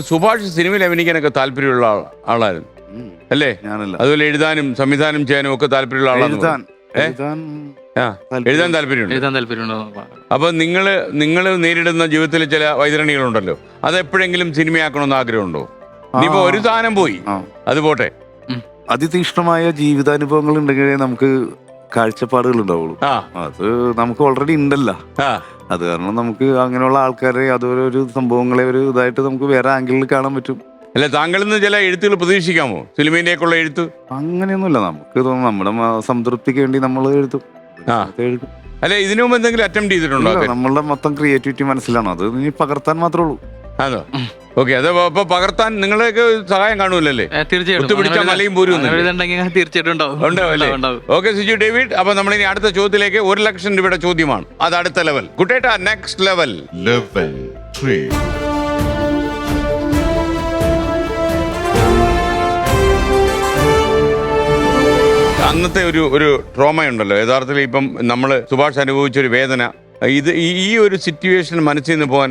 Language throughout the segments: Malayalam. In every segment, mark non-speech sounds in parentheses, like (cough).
സുഭാഷ് സിനിമയിൽ അഭിനയിക്കാനൊക്കെ താല്പര്യമുള്ള ആളായിരുന്നു. അല്ലേ? ഞാനല്ല. അതുപോലെ എഴുതാനും സംവിധാനം ചെയ്യാനും ഒക്കെ താല്പര്യമുള്ള ആളാണ് എഴുതാൻ ഏ? എഴുതാൻ ആ എഴുതാൻ താല്പര്യമുണ്ട്. എഴുതാൻ താല്പര്യമുണ്ടോ അപ്പൊ നിങ്ങൾ നിങ്ങൾ നേരിടുന്ന ജീവിതത്തിലെ ചില വൈതരണികളുണ്ടല്ലോ. അത് എപ്പോഴെങ്കിലും സിനിമയാക്കണമെന്ന് ആഗ്രഹമുണ്ടോ? ഇനിയിപ്പോ ഒരു സാധനം പോയി. അത് പോട്ടെ. അതിതീക്ഷണമായ ജീവിതാനുഭവങ്ങൾ ഉണ്ടെങ്കിലേ നമുക്ക് കാഴ്ചപ്പാടുകൾ ഉണ്ടാവുള്ളൂ ആ. അത് നമുക്ക് ഓൾറെഡി ഉണ്ടല്ല. ആ. അത് കാരണം നമുക്ക് അങ്ങനെയുള്ള ആൾക്കാരെ അതുപോലെ ഒരു സംഭവങ്ങളെ ഒരു ഇതായിട്ട് നമുക്ക് വേറെ ആംഗിളിൽ കാണാൻ പറ്റും. അല്ല താങ്കളിൽ നിന്ന് ചില എഴുത്തുകൾ പ്രതീക്ഷിക്കാമോ? സിനിമയിലേക്കുള്ള എഴുത്ത്? അങ്ങനെയൊന്നുമില്ല. നമുക്ക് തോന്നുന്നു നമ്മുടെ മ- സംതൃപ്തിക്ക് വേണ്ടി നമ്മൾ എഴുതും. ആ. എഴുതും. അല്ല ഇതിനു മുമ്പ് എന്തെങ്കിലും അറ്റംപ്റ്റ് ചെയ്തിട്ടുണ്ടോ ഇല്ല, നമ്മളുടെ മൊത്തം ക്രിയേറ്റിവിറ്റി മനസ്സിലാണ്. അത് ഇനി പകർത്താൻ മാത്രമേ ഉള്ളൂ. അതോ ഓക്കെ അത് അപ്പൊ പകർത്താൻ നിങ്ങളെയൊക്കെ സഹായം കാണൂലല്ലേ? തീർച്ചയായിട്ടും. മലയും പൂരും തീർച്ചയായിട്ടും ഓക്കെ സിജു ഡേവിഡ് അപ്പൊ നമ്മൾ ഇനി അടുത്ത ചോദ്യത്തിലേക്ക് ഒരു ലക്ഷം രൂപയുടെ ചോദ്യമാണ്. അത് അടുത്ത ലെവൽ. കുട്ടേട്ട നെക്സ്റ്റ് ലെവൽ ലെവൽ 3. അന്നത്തെ ഒരു ഒരു ട്രോമ ഉണ്ടല്ലോ യഥാർത്ഥത്തിൽ ഇപ്പം നമ്മൾ സുഭാഷ് അനുഭവിച്ച ഒരു വേദന. ഇത് ഈ ഈ ഒരു സിറ്റുവേഷൻ മനസ്സിൽ നിന്ന് പോകാൻ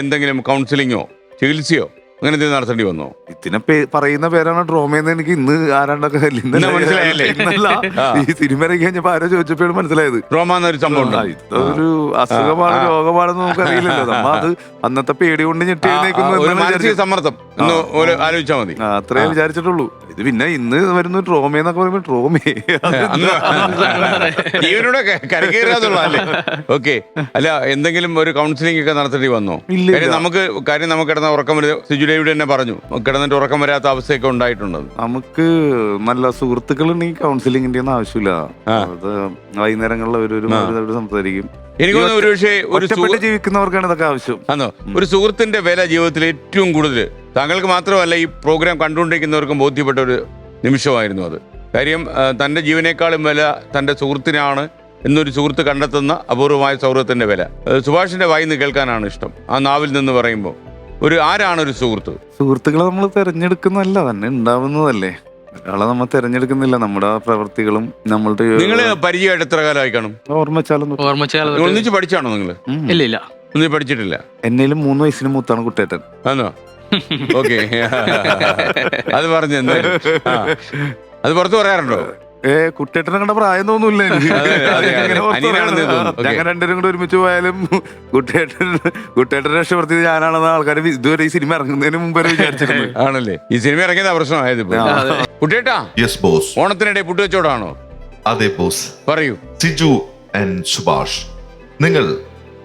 എന്തെങ്കിലും കൗൺസിലിങ്ങോ ചികിത്സയോ? അങ്ങനെ എന്തെങ്കിലും നടത്തേണ്ടി വന്നോ? ഇതിനെ പേ- പറയുന്ന പേരാണ് ഡ്രോമയെന്ന് എനിക്ക് ഇന്ന് ആരാണ്ടൊക്കെ ഇന്ന് മനസ്സിലായല്ലേ? ഇന്നല്ല. ഈ സിനിമ ഇറങ്ങി കഴിഞ്ഞപ്പോ ആരോ ചോദിച്ചപ്പോഴും മനസ്സിലായത്. ട്രോമ എന്നൊരു സംഭവം ഉണ്ട്? ആ, ഇതൊരു അസുഖമാണ്. രോഗമാണെന്ന് നമുക്ക് അറിയില്ലല്ലോ നമ്മ അത് അന്നത്തെ പേടി കൊണ്ട് ഞെട്ടി ഒരു എന്നാണ് മാനസിക വിചാരിച്ചത്. സമ്മർദ്ദം. ആലോചിച്ചാൽ മതി. ആ, അത്രേ വിചാരിച്ചിട്ടുള്ളൂ. ഇത് പിന്നെ ഇന്ന് വരുന്ന ട്രോമ എന്നൊക്കെ പറയുമ്പോ ട്രോമേ. ജീവനോടെ കരകയറാതുള്ളല്ലേ ഓക്കെ. അല്ല എന്തെങ്കിലും ഒരു കൗൺസിലിംഗ് ഒക്കെ നടത്തേണ്ടി വന്നോ? ഇല്ല, കാര്യം നമുക്ക് കാര്യം നമുക്ക് കിടന്ന ഉറക്കം വരും സിജുലേവിടെ തന്നെ പറഞ്ഞു. കിടന്നിട്ട് ഉറക്കം വരാത്ത അവസ്ഥയൊക്കെ ഉണ്ടായിട്ടുണ്ട്? നമുക്ക് നല്ല സുഹൃത്തുക്കൾ ഉണ്ടെങ്കിൽ കൗൺസിലിങ്ങിന്റെ ഒന്നും ആവശ്യമില്ല. അത് വൈകുന്നേരങ്ങളിൽ ഒരു സംസാരിക്കും. എനിക്ക് തോന്നുന്നു ഒരു പക്ഷേ ഒരു ഒറ്റപ്പെട്ട് സുഹൃ- ജീവിക്കുന്നവർക്കാണ് ഇതൊക്കെ ആവശ്യം. ആണോ ഒരു സുഹൃത്തിന്റെ വില ജീവിതത്തിൽ ഏറ്റവും കൂടുതൽ. താങ്കൾക്ക് മാത്രമല്ല ഈ പ്രോഗ്രാം കണ്ടുകൊണ്ടിരിക്കുന്നവർക്കും ബോധ്യപ്പെട്ട ഒരു നിമിഷമായിരുന്നു അത്. കാര്യം ആ, തന്റെ ജീവനേക്കാളും വില തന്റെ സുഹൃത്തിനാണ് എന്നൊരു സുഹൃത്ത് കണ്ടെത്തുന്ന അപൂർവമായ സൗഹൃദത്തിന്റെ വില. ആ, സുഭാഷിന്റെ വായിൽ നിന്ന് കേൾക്കാനാണ് ഇഷ്ടം. ആ നാവിൽ നിന്ന് പറയുമ്പോൾ. ഒരു ആരാണ് ഒരു സുഹൃത്ത്? സുഹൃത്തുക്കളെ നമ്മൾ തിരഞ്ഞെടുക്കുന്നതല്ല തന്നെ ഉണ്ടാവുന്നതല്ലേ? ഒരാളെ നമ്മൾ തിരഞ്ഞെടുക്കുന്നില്ല. നമ്മുടെ പ്രവൃത്തികളും നമ്മളുടെ നിങ്ങൾ പരിചയമായിട്ട് എത്ര കാലമായി കാണും? ഓർമ്മ വെച്ചാലും ഓർമ്മച്ചാൽ നിങ്ങൾ ഒന്നിച്ച് പഠിച്ചാണോ നിങ്ങൾ ഇല്ല ഇല്ല ഒന്നിച്ച് പഠിച്ചിട്ടില്ല? എന്നേലും മൂന്ന് വയസ്സിന് മൂത്താണ് കുട്ടേട്ടൻ. ആണോ ഓക്കെ. (laughs) അത് പറഞ്ഞു എന്തായാലും. അത് പുറത്ത് പറയാറുണ്ടോ? ഏ കുട്ടേട്ടനെ കണ്ട പ്രായം തോന്നൂല്ല. ഞങ്ങൾ രണ്ടുപേരും കൂടെ ഒരുമിച്ച് പോയാലും കുട്ടേട്ടൻ കുട്ടേട്ടൻ രക്ഷപ്പെടുത്തിയത് ഞാനാണെന്ന് ആൾക്കാർ ഇതുവരെ ഈ സിനിമ ഇറങ്ങുന്നതിന് മുമ്പ് വിചാരിച്ചിരുന്നു. (laughs) ആണല്ലേ? ഈ സിനിമ ഇറങ്ങിയത് പ്രശ്നമായത്. കുട്ടിയേട്ടാ Yes, boss. ഓണത്തിനിടെ പുട്ടുവെച്ചോടാണോ അതെ ബോസ് പറയൂ. സിജു ആൻഡ് സുഭാഷ് നിങ്ങൾ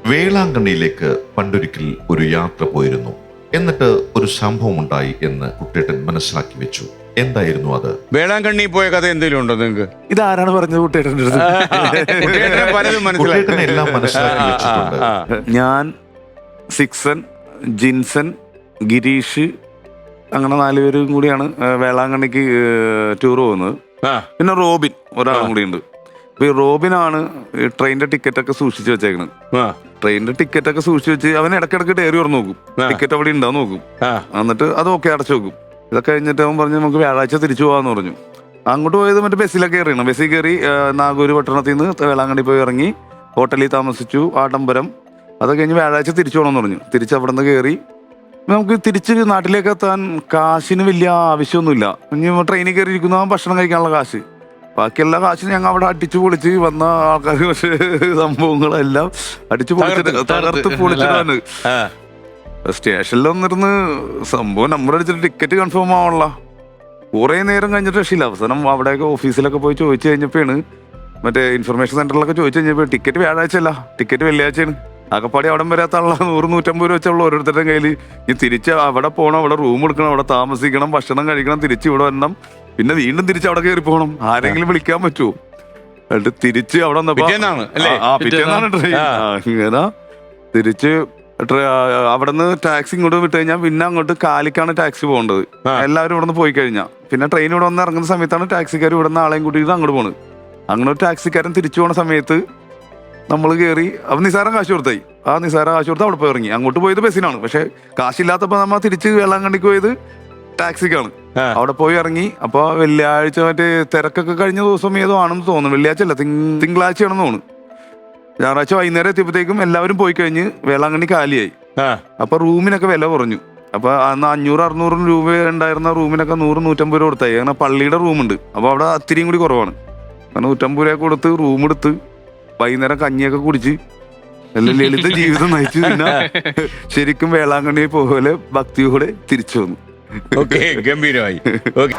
വേളാങ്കണ്ണിയിലേക്ക് പണ്ടൊരിക്കൽ ഒരു യാത്ര പോയിരുന്നു. എന്നിട്ട് ഒരു സംഭവം ഉണ്ടായി എന്ന് കുട്ടേട്ടൻ മനസ്സിലാക്കി വെച്ചു. എന്തായിരുന്നു അത്? വേളാങ്കണ്ണി പോയ കഥ എന്തെങ്കിലും ഉണ്ടോ നിങ്ങൾക്ക് ഇതാരാണ് പറഞ്ഞത് കുട്ടേട്ടന്റെ അടുത്ത്? കുട്ടിയേട്ടന് പലതും മനസ്സിലായി കുട്ടേട്ടൻ എല്ലാം മനസ്സിലാക്കി വെച്ചിട്ടുണ്ട് ആ, ആ, ഞാൻ സിക്സൻ ജിൻസൻ ഗിരീഷ് അങ്ങനെ നാലുപേരും കൂടിയാണ് വേളാങ്കണ്ണിക്ക് ടൂർ പോകുന്നത്. ആ, പിന്നെ റോബിൻ ഒരാളും കൂടിയുണ്ട്. കൂടി ഉണ്ട് അപ്പൊ ഈ റോബിനാണ് ഈ ട്രെയിനിന്റെ ടിക്കറ്റ് ഒക്കെ സൂക്ഷിച്ചു വെച്ചേക്കുന്നത് ആ, ട്രെയിനിന്റെ ടിക്കറ്റ് ഒക്കെ സൂക്ഷിച്ചു വെച്ച് അവൻ ഇടക്കിടക്ക് ഡയറി തുറന്ന് നോക്കും. ടിക്കറ്റ് അവിടെ ഉണ്ടാവും നോക്കും. ആ, എന്നിട്ട് അത് ഓക്കെ അടച്ചു വെക്കും. ഇതൊക്കെ കഴിഞ്ഞിട്ട് അവൻ പറഞ്ഞു നമുക്ക് വ്യാഴാഴ്ച തിരിച്ചു പോകാന്ന് പറഞ്ഞു. അങ്ങോട്ട് പോയത് മറ്റേ ബസ്സിലൊക്കെ കയറിയാണ്. ബസ്സിൽ കയറി നാഗൂർ പട്ടണത്തിൽ നിന്ന് വേളാങ്കണ്ണി പോയി ഇറങ്ങി ഹോട്ടലിൽ താമസിച്ചു ആഡംബരം. അത് കഴിഞ്ഞ് വ്യാഴാഴ്ച തിരിച്ചു പോകണമെന്ന് പറഞ്ഞു. തിരിച്ച് അവിടെ നിന്ന് കയറി. നമുക്ക് തിരിച്ച് നാട്ടിലേക്ക് എത്താൻ കാശിന് വലിയ ആവശ്യമൊന്നുമില്ല. ഇനി ട്രെയിനിൽ കയറി ഇരിക്കുന്ന ഭക്ഷണം കഴിക്കാനുള്ള കാശ്. ബാക്കിയെല്ലാ കാശും ഞങ്ങൾ അവിടെ അടിച്ചു പൊളിച്ച് വന്ന ആൾക്കാർ പക്ഷേ സംഭവങ്ങളെല്ലാം അടിച്ചു പൊളിച്ചിട്ട് തകർത്ത്, പൊളിച്ചിട്ടാണ്. സ്റ്റേഷനിൽ വന്നിരുന്ന് സംഭവം നമ്പർ അടിച്ചിട്ട് ടിക്കറ്റ് കൺഫേം ആവണല്ല കുറേ നേരം കഴിഞ്ഞിട്ട് രക്ഷയില്ല അവസാനം അവിടെയൊക്കെ ഓഫീസിലൊക്കെ പോയി ചോദിച്ചു കഴിഞ്ഞപ്പോഴാണ് മറ്റേ ഇൻഫർമേഷൻ സെന്ററിലൊക്കെ ചോദിച്ചു കഴിഞ്ഞപ്പോൾ ടിക്കറ്റ് വ്യാഴാഴ്ച അല്ല ടിക്കറ്റ് വെള്ളിയാഴ്ചയാണ്. അകപ്പാടി അവിടെ വരാത്തുള്ള നൂറ് നൂറ്റമ്പത് രൂപ വെച്ചുള്ള ഓരോരുത്തരുടെ കയ്യിൽ ഈ തിരിച്ച് അവിടെ പോകണം അവിടെ റൂം എടുക്കണം അവിടെ താമസിക്കണം ഭക്ഷണം കഴിക്കണം തിരിച്ച് ഇവിടെ വരണം. പിന്നെ വീണ്ടും തിരിച്ച് അവിടെ കയറി പോകണം. ആരെങ്കിലും വിളിക്കാൻ പറ്റുമോ? എന്നിട്ട് തിരിച്ച് അവിടെ വന്നപ്പോ പിറ്റേന്നാണ് ട്രെയിൻ ഇങ്ങനെ തിരിച്ച് അവിടെ നിന്ന് ടാക്സി ഇങ്ങോട്ട് വിട്ട് കഴിഞ്ഞാൽ പിന്നെ അങ്ങോട്ട് കാലിക്കാണ് ടാക്സി പോകേണ്ടത്. എല്ലാവരും ഇവിടെ നിന്ന് പോയി കഴിഞ്ഞാൽ പിന്നെ ട്രെയിൻ ഇവിടെ വന്ന് ഇറങ്ങുന്ന സമയത്താണ് ടാക്സിക്കാർ ഇവിടെ നിന്ന് ആളെയും കൂട്ടിയിട്ട് അങ്ങോട്ട് പോണത്. അങ്ങനെ ഒരു ടാക്സിക്കാരൻ തിരിച്ചു പോണ സമയത്ത് നമ്മൾ കയറി അപ്പൊ നിസാരം കാശ് കൊടുത്തായി. ആ നിസാരം കാശ് കൊടുത്ത് അവിടെ പോയി ഇറങ്ങി. അങ്ങോട്ട് പോയത് ബസ്സിനാണ്. പക്ഷെ കാശില്ലാത്തപ്പോ നമ്മ തിരിച്ച് വേളാങ്കണ്ണിക്ക് പോയത് ടാക്സിക്കാണ്. അവിടെ പോയി ഇറങ്ങി. അപ്പൊ വെള്ളിയാഴ്ച മറ്റേ തിരക്കൊക്കെ കഴിഞ്ഞ ദിവസം ഏതോ ആണെന്ന് തോന്നുന്നു. വെള്ളിയാഴ്ച അല്ല തിങ്- തിങ്കളാഴ്ചയാണെന്ന് തോന്നുന്നു. ഞായറാഴ്ച വൈകുന്നേരം എത്തിയപ്പോഴത്തേക്കും എല്ലാവരും പോയി കഴിഞ്ഞ് വേളാങ്കണ്ണി കാലിയായി. അപ്പൊ റൂമിനൊക്കെ വില കുറഞ്ഞു. അപ്പൊ അന്ന് അഞ്ഞൂറ് അറുന്നൂറ് രൂപ ഉണ്ടായിരുന്ന റൂമിനൊക്കെ നൂറ് നൂറ്റമ്പത് രൂപ കൊടുത്തായി. അങ്ങനെ പള്ളിയുടെ റൂമുണ്ട്. അപ്പൊ അവിടെ അത്തിരിയും കൂടി കുറവാണ്. അങ്ങനെ നൂറ്റമ്പത് രൂപ കൊടുത്ത് റൂം എടുത്ത് വൈകുന്നേരം കഞ്ഞിയൊക്കെ കുടിച്ച് നല്ല ലളിത (laughs) ജീവിതം നയിച്ചു പിന്നെ ശരിക്കും വേളാങ്കണ്ണി പോലെ ഭക്തിയോടെ തിരിച്ചു വന്നു. ഓക്കെ ഗംഭീരമായി. ഓക്കെ.